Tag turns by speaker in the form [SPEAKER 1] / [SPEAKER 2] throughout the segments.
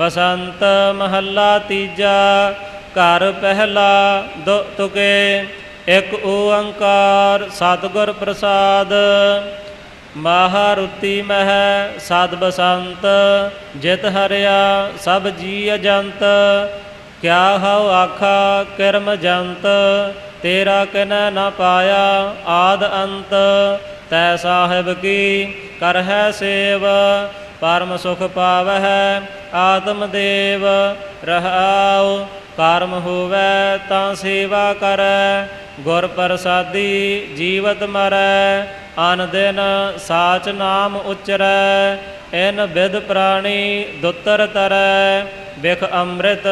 [SPEAKER 1] ਬਸੰਤ ਮਹੱਲਾ ਤੀਜਾ, ਘਰ ਪਹਿਲਾ ਦੋ ਤੁਕੇ, ਇੱਕ ਓੰਕਾਰ ਸਤਿਗੁਰ ਪ੍ਰਸਾਦ। ਮਾਹਰੁਤੀ ਮਹਿ ਸਦ ਬਸੰਤ, ਜਿਤ ਹਰਿਆ ਸਭ ਜੀ ਅਜੰਤ। ਕਿਆ ਹਉ ਆਖਾ ਕਰਮ ਜੰਤ, ਤੇਰਾ ਕਿਨੈ ਨਾ ਪਾਇਆ ਆਦ ਅੰਤ। ਤੈ ਸਾਹਿਬ ਕੀ ਕਰਹਿ ਸੇਵ ਪਰਮ ਸੁਖ ਪਾਵਹਿ, ਆਤਮ ਦੇਵ ਰਹਾਉ ਕਰਮ ਹੋਵੈ ਤਾਂ ਸੇਵਾ ਕਰੈ, ਗੁਰ ਪ੍ਰਸਾਦੀ ਜੀਵਤ ਮਰੈ, ਅਨ ਦਿਨ ਸਾਚ ਨਾਮ ਉਚਰੈ, ਇਨ ਬਿਦ ਪ੍ਰਾਣੀ ਦੁੱਤਰ ਤਰੈ ਬਿਖ ਅੰਮ੍ਰਿਤ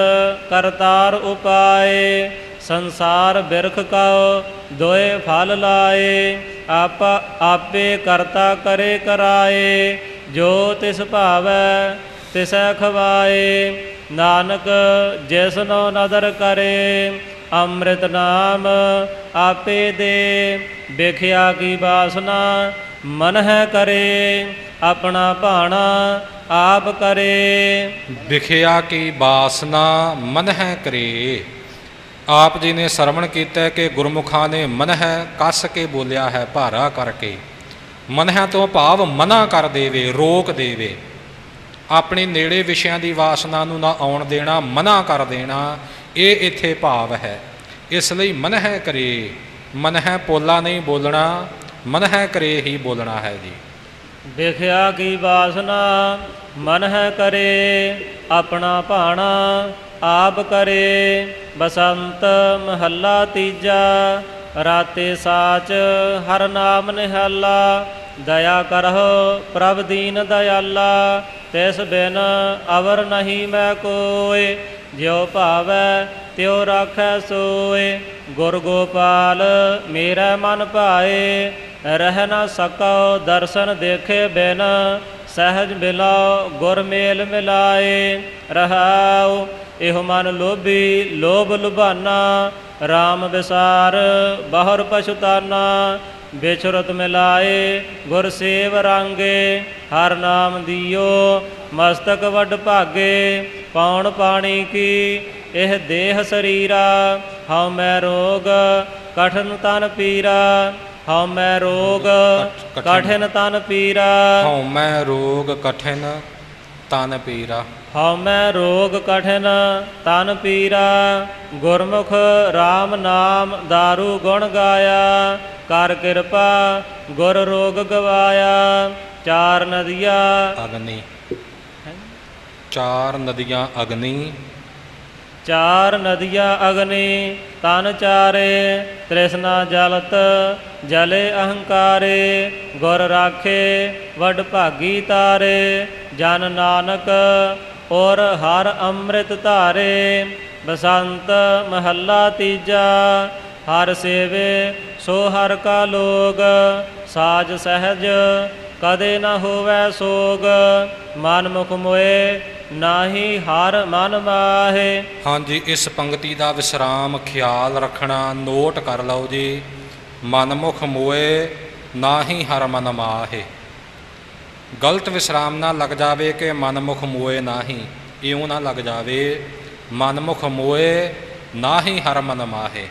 [SPEAKER 1] ਕਰਤਾਰ ਉਪਾਏ, ਸੰਸਾਰ ਬਿਰਖ ਕਉ ਦੋਏ ਫਲ ਲਾਏ, ਆਪ ਆਪੇ ਕਰਤਾ ਕਰੇ ਕਰਾਏ। ਜੋ ਤਿਸ ਭਾਵੈ ਤਿਸੈ ਖਵਾਏ ਨਾਨਕ ਜਿਸਨੋ ਨਦਰ ਕਰੇ, ਅੰਮ੍ਰਿਤ ਨਾਮ ਆਪੇ ਦੇ। ਵਿਖਿਆ ਕੀ ਬਾਸਨਾ ਮਨ ਹੈ ਕਰੇ, ਆਪਣਾ ਭਾਣਾ ਆਪ ਕਰੇ।
[SPEAKER 2] ਵਿਖਿਆ ਕੀ ਬਾਸਨਾ ਮਨ ਹੈ ਕਰੇ। ਆਪ ਜੀ ਨੇ ਸਰਵਣ ਕੀਤਾ ਕਿ ਗੁਰਮੁਖਾਂ ਨੇ ਮਨ ਹੈ ਕੱਸ ਕੇ ਬੋਲਿਆ ਹੈ ਭਾਰਾ ਕਰਕੇ। ਮਨਹਿ ਤੋਂ ਭਾਵ ਮਨਾ ਕਰ ਦੇਵੇ, ਰੋਕ ਦੇਵੇ। ਆਪਣੇ ਨੇੜੇ ਵਿਸ਼ਿਆਂ ਦੀ ਵਾਸਨਾ ਨੂੰ ਨਾ ਆਉਣ ਦੇਣਾ, ਮਨਾ ਕਰ ਦੇਣਾ, ਇਹ ਇੱਥੇ ਭਾਵ ਹੈ। ਇਸ ਲਈ ਮਨ ਹੈ ਕਰੇ, ਮਨਹਿ ਪੋਲਾ ਨਹੀਂ ਬੋਲਣਾ ਮਨ ਹੈ ਕਰੇ ਹੀ ਬੋਲਣਾ ਹੈ ਜੀ।
[SPEAKER 1] ਵਿਖਿਆ ਕੀ ਵਾਸਨਾ? ਮਨਹਿ ਕਰੇ, ਆਪਣਾ ਭਾਣਾ ਆਪ ਕਰੇ, ਬਸੰਤ ਮਹੱਲਾ ਤੀਜਾ ਰਾਤੇ ਸਾਚ ਹਰ ਨਾਮ ਨਿਹਾਲਾ, ਦਇਆ ਕਰਹੁ ਪ੍ਰਭ ਦੀਨ ਦਇਆਲਾ, ਤਿਸ ਬਿਨ ਅਵਰ ਨਹੀਂ ਮੈਂ ਕੋਇ, ਜਿਉ ਭਾਵੈ ਤਿਉ ਰਾਖੈ ਸੋਏ ਗੁਰ ਗੋਪਾਲ ਮੇਰਾ ਮਨ ਭਾਏ, ਰਹਿ ਨਾ ਸਕਉ ਦਰਸ਼ਨ ਦੇਖੇ ਬਿਨ, ਸਹਿਜ ਮਿਲਾਓ ਗੁਰ ਮੇਲ ਮਿਲਾਏ, ਰਹਾਉ, ਇਹੋ ਮਨ ਲੋਭੀ ਲੋਭ ਲੁਭਾਨਾ RAM ਵਿਸਾਰ ਬਾਹਰ ਪਛੁਤਾਨਾ ਵਿਚਰਤ ਮਿਲਾਏ ਗੁਰ ਸੇਵ ਰਾਂਗੇ ਹਰ ਨਾਮ ਦਿਓ ਮਸਤਕ ਵੱਡ ਭਾਗੇ ਪੌਣ ਪਾਣੀ ਕੀ ਇਹ ਦੇਹ ਸਰੀਰਾ ਹਉ ਮੈਂ ਰੋਗ ਕਠਨ ਤਨ ਪੀਰਾ ਹਉ ਮੈਂ ਰੋਗ ਕਠਿਨ ਤਨ ਪੀਰਾ।
[SPEAKER 2] ਹਉ ਮੈਂ ਰੋਗ ਕਠਿਨ ਤਨ ਪੀਰਾ।
[SPEAKER 1] ਹਉ ਮੈਂ ਰੋਗ ਕਠਿਨ ਤਨ ਪੀਰਾ ਗੁਰਮੁਖ RAM ਨਾਮ दारू ਗੁਣ ਗਾਇਆ ਕਰ ਕਿਰਪਾ ਗੁਰ ਰੋਗ ਗਵਾਇਆ ਚਾਰ ਨਦੀਆਂ
[SPEAKER 2] ਅਗਨੀ। ਚਾਰ ਨਦੀਆਂ ਅਗਨੀ
[SPEAKER 1] ਚਾਰ ਨਦੀਆਂ ਅਗਨੀ, ਤਨ ਚਾਰੇ, ਤ੍ਰਿਸ਼ਨਾ ਜਲਤ, ਜਲੇ ਅਹੰਕਾਰੇ, ਗੁਰ ਰਾਖੇ, ਵਡ ਭਾਗੀ ਤਾਰੇ, ਜਨ ਨਾਨਕ, ਔਰ ਹਰ ਅੰਮ੍ਰਿਤ ਧਾਰੇ, ਬਸੰਤ ਮਹੱਲਾ ਤੀਜਾ, ਹਰ ਸੇਵੇ, ਸੋ ਹਰ ਕਾ ਲੋਗ, ਸਾਜ ਸਹਿਜ, ਕਦੇ ਨਾ ਹੋਵੈ ਸੋਗ, ਮਨ ਮੁਖ ਮੋਏ ਨਾਹੀ ਹਰ ਮਨ ਮਾਹੇ
[SPEAKER 2] ਹਾਂਜੀ ਇਸ ਪੰਕਤੀ ਦਾ ਵਿਸਰਾਮ ਖਿਆਲ ਰੱਖਣਾ ਨੋਟ ਕਰ ਲਓ ਜੀ। ਮਨਮੁਖ ਮੋਏ ਨਾਹੀ ਹਰ ਮਨ ਮਾਹੇ। ਗਲਤ ਵਿਸਰਾਮ ਨਾ ਲੱਗ ਜਾਵੇ ਕਿ ਮਨਮੁਖ ਮੋਏ ਨਾਹੀ। ਇਉਂ ਨਾ ਲੱਗ ਜਾਵੇ ਮਨਮੁਖ ਮੋਏ ਨਾਹੀ ਹਰ ਮਨ ਮਾਹੇ।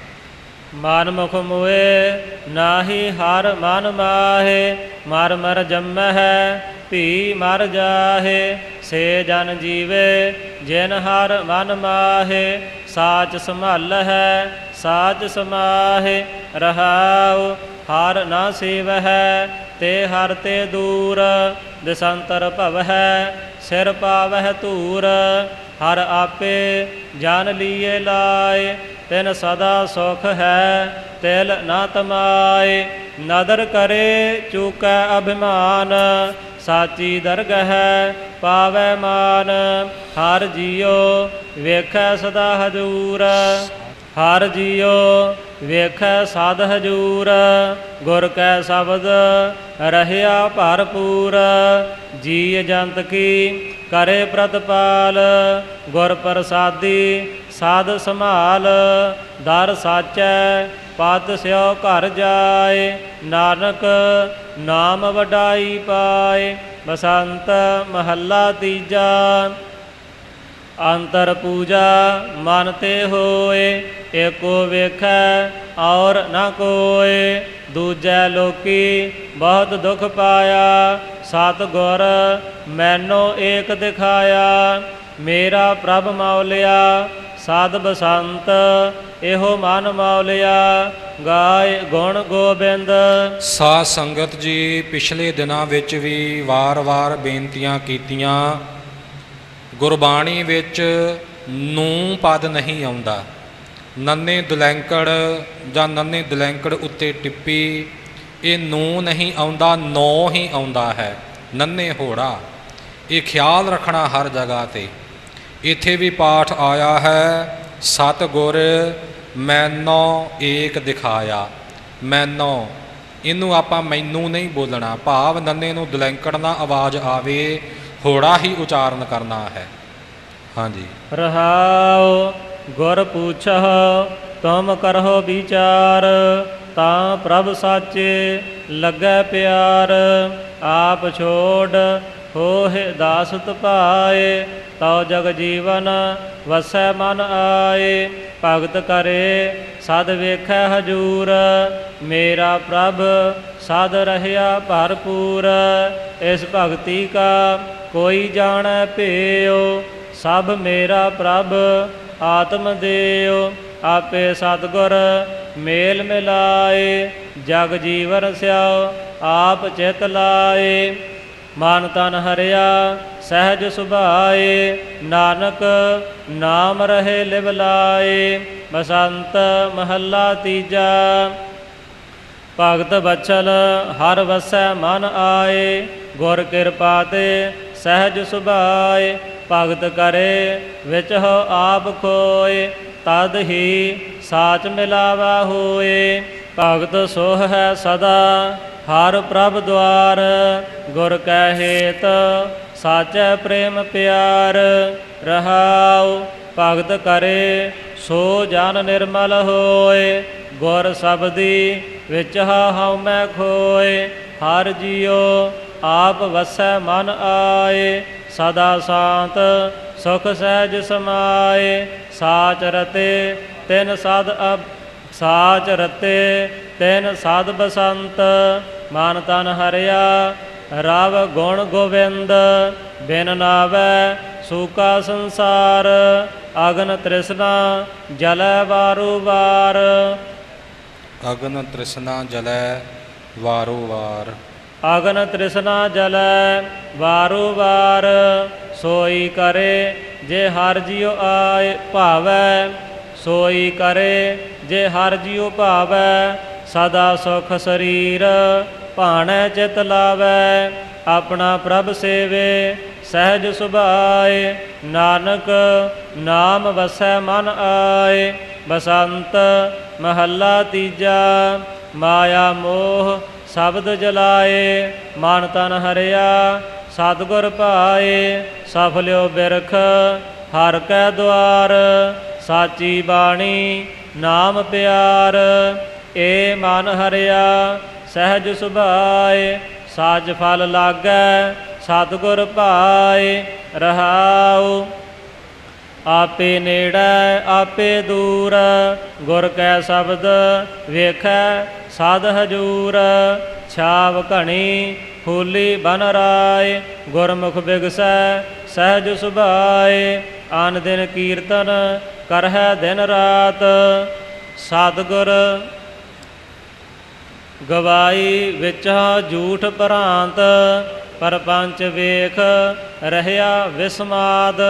[SPEAKER 1] ਮਨ ਮੁਖ ਮੋਏ ਨਾਹੀ ਹਰ ਮਨ ਮਾਹੇ। ਮਰ ਮਰ ਜੰਮਹਿ ਭੀ ਮਰ ਜਾਹੇ, ਸੇ ਜਨ ਜੀਵੇ, ਜਿਨ ਹਰ ਮਨ ਮਾਹੇ, ਸਾਚ ਸੰਭਾਲਹਿ, ਸਾਚ ਸਮਾਹੇ, ਰਹਾਉ, ਹਰ ਨਾ ਸੇਵਹਿ, ਤੇ ਹਰ ਤੇ ਦੂਰ, ਦਿਸੰਤਰ ਭਵਹਿ, ਸਿਰ ਪਾਵਹਿ ਧੂਰ, ਹਰ ਆਪੇ ਜਾਣ ਲੀਏ ਲਾਏ ਤਿਨ ਸਦਾ ਸੁਖ ਹੈ, ਤਿਲ ਨਾ ਤਮਾਏ। ਨਦਰ ਕਰੇ, ਚੂਕੈ ਅਭਿਮਾਨ। ਸਾਚੀ ਦਰਗਹ ਪਾਵੈ ਮਾਨ। ਹਰ ਜੀਉ, ਵੇਖੈ ਸਦਾ ਹਜੂਰ। ਹਰ ਜੀਉ, ਵੇਖੈ ਸਾਧ ਹਜੂਰ। ਗੁਰ ਕੈ ਸ਼ਬਦ, ਰਹਿਆ ਭਰਪੂਰ। ਜੀ ਜੰਤ ਕੀ ਕਰੇ ਪ੍ਰਤਪਾਲ। ਗੁਰ ਪ੍ਰਸਾਦੀ ਸਾਧ ਸੰਭਾਲ, ਦਰ ਸਾਚੈ ਪਦ ਸਿਓ ਘਰ ਜਾਏ, ਨਾਨਕ ਨਾਮ ਵਡਾਈ ਪਾਏ, ਬਸੰਤ ਮਹੱਲਾ ਤੀਜਾ। ਅੰਤਰ ਪੂਜਾ ਮਨ ਤੇ ਹੋਏ, ਏਕੋ ਵੇਖੈ ਔਰ ਨਾ ਕੋਏ। ਦੂਜੈ ਲੋਕੀ ਬਹੁਤ ਦੁਖ ਪਾਇਆ ਸਤ ਗੁਰ ਮੈਨੋ ਏਕ ਦਿਖਾਇਆ, ਮੇਰਾ ਪ੍ਰਭ ਮੌਲਿਆ ਸਾਧ ਬਸੰਤ, ਇਹੋ ਮਨ ਮੌਲਿਆ ਗਾਏ ਗੁਣ ਗੋਬਿੰਦ।
[SPEAKER 2] ਸਾਧ ਸੰਗਤ ਜੀ, ਪਿਛਲੇ ਦਿਨਾਂ ਵਿੱਚ ਵੀ ਵਾਰ-ਵਾਰ ਬੇਨਤੀਆਂ ਕੀਤੀਆਂ। ਗੁਰਬਾਣੀ ਵਿੱਚ ਨੂੰ ਪਦ ਨਹੀਂ ਆਉਂਦਾ। ਨੰਨੇ ਦੁਲੈਂਕੜ ਜਾਂ ਨੰਨੇ ਦੁਲੈਂਕੜ ਉੱਤੇ ਟਿੱਪੀ, ਇਹ ਨੂੰ ਨਹੀਂ ਆਉਂਦਾ, ਨੋ ਹੀ ਆਉਂਦਾ ਹੈ। ਨੰਨੇ ਹੋੜਾ, ਇਹ ਖਿਆਲ ਰੱਖਣਾ ਹਰ ਜਗ੍ਹਾ ਤੇ। ਇੱਥੇ ਵੀ ਪਾਠ ਆਇਆ ਹੈ ਸਤ ਗੁਰ ਮੈਨੋ ਏਕ ਦਿਖਾਇਆ। ਮੈਨੋ, ਇਹਨੂੰ ਆਪਾਂ ਮੈਨੂੰ ਨਹੀਂ ਬੋਲਣਾ, ਭਾਵ ਨੰਨੇ ਨੂੰ ਦੁਲੈਂਕੜ ਨਾ ਆਵਾਜ਼ ਆਵੇ, ਹੋੜਾ ਹੀ ਉਚਾਰਨ ਕਰਨਾ ਹੈ। ਹਾਂਜੀ।
[SPEAKER 1] ਰਹਾਉ, ਗੁਰ ਪੁੱਛਹੁ, ਤੁਮ ਕਰਹੁ ਵਿਚਾਰ, ਤਾਂ ਪ੍ਰਭ ਸਾਚੇ ਲੱਗੈ ਪਿਆਰ। ਆਪ ਛੋੜ ਹੋਹਿ ਦਾਸਤ ਪਾਏ ਤਉ ਜਗ ਜੀਵਨ ਵਸੈ ਮਨ ਆਏ, ਭਗਤ ਕਰੇ, ਸਦ ਵੇਖੈ ਹਜੂਰ। ਮੇਰਾ ਪ੍ਰਭ, ਸਦ ਰਹਿਆ ਭਰਪੂਰ। ਇਸ ਭਗਤੀ ਕਾ ਕੋਈ ਜਾਣੈ ਭੇਓ ਸਭ ਮੇਰਾ ਪ੍ਰਭ, ਆਤਮ ਦੇਉ ਆਪੇ ਸਤਗੁਰ ਮੇਲ ਮਿਲਾਏ। ਜਗ ਜੀਵਨ ਸਿਆਉ, ਆਪ ਚਿਤ ਲਾਏ। ਮਨ ਤਨ ਹਰਿਆ, ਸਹਿਜ ਸੁਭਾਏ, ਨਾਨਕ ਨਾਮ ਰਹੇ ਲਿਵ ਲਾਏ, ਬਸੰਤ ਮਹੱਲਾ ਤੀਜਾ। ਭਗਤ ਬਚਲ ਹਰ ਵਸੈ ਮਨ ਆਏ, ਗੁਰ ਕਿਰਪਾ ਤੇ ਸਹਿਜ ਸੁਭਾਏ, ਭਗਤ ਕਰੇ ਵਿੱਚ ਹੋ ਆਪ ਖੋਏ, ਤਦ ਹੀ ਸਾਚ ਮਿਲਾਵਾ ਹੋਏ। ਭਗਤ ਸੋਹ ਹੈ ਸਦਾ ਹਰ ਪ੍ਰਭ ਦੁਆਰ, ਗੁਰ ਕਹਿਤ ਹੇਤ, ਸਾਚੈ ਪ੍ਰੇਮ ਪਿਆਰ, ਰਹਾਉ, ਭਗਤ ਕਰੇ, ਸੋ ਜਨ ਨਿਰਮਲ ਹੋਏ, ਗੁਰ ਸਬਦੀ ਵਿੱਚ ਹਉ ਮੈਂ ਖੋਏ, ਹਰ ਜੀਉ ਆਪ ਵਸੈ ਮਨ ਆਏ, ਸਦਾ ਸ਼ਾਂਤ, ਸੁਖ ਸਹਿਜ ਸਮਾਏ, ਸਾਚ ਰਤੇ ਤਿਨ ਸਦ ਅਬ, ਸਾਚ ਰਤੇ ਤਿਨ ਸਦ ਬਸੰਤ ਮਨ ਤਨ ਹਰਿਆ ਰਵ ਗੁਣ ਗੋਬਿੰਦ ਬਿਨ ਨਾਵੈ ਸੂਕਾ ਸੰਸਾਰ ਅਗਨ ਤ੍ਰਿਸ਼ਨਾ ਜਲੈ ਵਾਰੂ ਵਾਰ।
[SPEAKER 2] ਅਗਨ ਤ੍ਰਿਸ਼ਨਾ ਜਲੈ ਵਾਰੋ ਵਾਰ।
[SPEAKER 1] ਅਗਨ ਤ੍ਰਿਸ਼ਨਾ ਜਲੈ ਵਾਰੂ ਵਾਰ। ਸੋਈ ਕਰੇ ਜੇ ਹਰ ਜਿਉ ਆਏ ਭਾਵੈ ਸੋਈ ਕਰੇ ਜੇ ਹਰ ਜਿਉ ਭਾਵੈ ਸਦਾ ਸੁਖ ਸਰੀਰ। ਭਾਣੈ ਚਿਤ ਲਾਵੈ, ਆਪਣਾ ਪ੍ਰਭ ਸੇਵੇ, ਸਹਿਜ ਸੁਭਾਏ, ਨਾਨਕ ਨਾਮ ਵਸੈ ਮਨ ਆਏ, ਬਸੰਤ ਮਹੱਲਾ ਤੀਜਾ, ਮਾਇਆ ਮੋਹ ਸ਼ਬਦ ਜਲਾਏ, ਮਨ ਤਨ ਹਰਿਆ, ਸਤਿਗੁਰ ਭਾਏ, ਸਫਲਿਓ ਬਿਰਖ ਹਰ ਕੈ ਦੁਆਰ, ਸਾਚੀ ਬਾਣੀ ਨਾਮ ਪਿਆਰ, ਏ ਮਨ ਹਰਿਆ ਸਹਿਜ ਸੁਭਾਏ, ਸਾਜ ਫਲ ਲਾਗੈ, ਸਤਿਗੁਰ ਭਾਏ ਰਹਾਉ। ਆਪੇ ਨੇੜੈ, ਆਪੇ ਦੂਰ, ਗੁਰ ਕੈ ਸ਼ਬਦ ਵੇਖੈ, ਸਾਧ ਹਜੂਰ। ਛਾਵ ਘਣੀ ਫੂਲੀ ਬਨ ਰਾਏ, ਗੁਰਮੁਖ ਬਿਗਸੈ, ਸਹਿਜ ਸੁਭਾਏ। ਆਨ ਦਿਨ ਕੀਰਤਨ ਕਰਹਿ ਦਿਨ ਰਾਤ, ਸਤਿਗੁਰ ਗਵਾਈ ਵਿੱਚ ਝੂਠ ਭਰਾਂਤ, ਪਰਪੰਚ ਵੇਖ ਰਹਿਆ ਵਿਸਮਾਦ,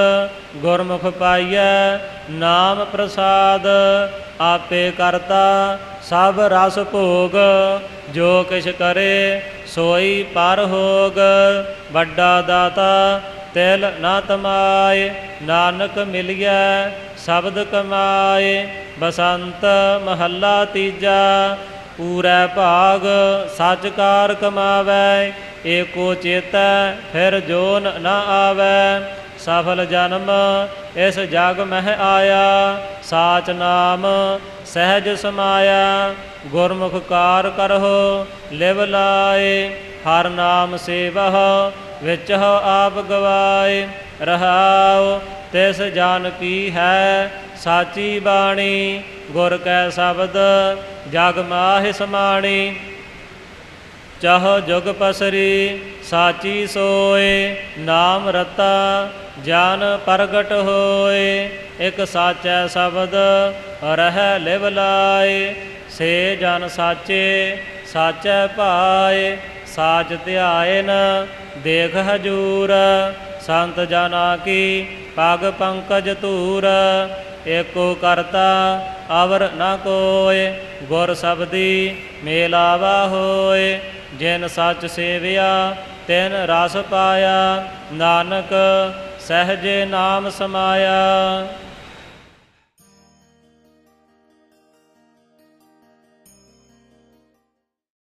[SPEAKER 1] ਗੁਰਮੁਖ ਪਾਈਐ ਨਾਮ ਪ੍ਰਸਾਦ, ਆਪੇ ਕਰਤਾ ਸਭ ਰਸ ਭੋਗ, ਜੋ ਕਿਛ ਕਰੇ ਸੋਈ ਪਰ ਹੋਗ, ਵੱਡਾ ਦਾਤਾ ਤਿਲ ਨਾ ਤਮਾਏ, ਨਾਨਕ ਮਿਲਿਆ ਸ਼ਬਦ ਕਮਾਏ, ਬਸੰਤ ਮਹੱਲਾ ਤੀਜਾ ਪੂਰੈ ਭਾਗ, ਸੱਚਕਾਰ ਕਮਾਵੈ, ਏਕੋ ਚੇਤੈ, ਫਿਰ ਜੋਨ ਨ ਆਵੈ। ਸਫਲ ਜਨਮ, ਇਸ ਜਗ ਮਹਿ ਆਇਆ। ਸਾਚ ਨਾਮ, ਸਹਿਜ ਸਮਾਇਆ। ਗੁਰਮੁਖ ਕਾਰ ਕਰਹੁ, ਲਿਵ ਲਾਏ। ਹਰ ਨਾਮ ਸੇਵਹ, ਵਿੱਚ ਆਪ ਗਵਾਏ। ਰਹਾਉ ਤਿਸ ਜਾਨ ਕੀ ਹੈ? ਸਾਚੀ ਬਾਣੀ, ਗੁਰ ਕੈ ਸ਼ਬਦ, ਜਗ ਮਾਹਿ ਸਮਾਣੀ। ਚਾਹੋ ਜੁਗ ਪਸਰੀ, ਸਾਚੀ ਸੋਏ, ਨਾਮ ਰਤਾ, ਜਾਨ ਪ੍ਰਗਟ ਹੋਏ। ਇਕ ਸਾਚੈ ਸ਼ਬਦ, ਰਹਿ ਲਿਵ ਲਾਏ। ਸੇ ਜਨ ਸਾਚੇ, ਸਾਚੈ ਭਾਏ। ਸਾਚ ਧਿਆਏ ਨ, ਦੇਖ ਹਜੂਰ। ਸੰਤ ਜਨਾ ਕੀ, ਪਗ ਪੰਕਜ ਧੂਰ, ਏਕੋ ਕਰਤਾ, ਅਵਰ ਨ ਕੋਏ ਗੁਰ ਸਬਦੀ ਮੇਲਾਵਾ ਹੋਏ ਜਿਨ ਸੱਚ ਸੇਵਿਆ, ਤਿਨ ਰਸ ਪਾਇਆ, ਨਾਨਕ ਸਹਜੇ ਨਾਮ ਸਮਾਇਆ।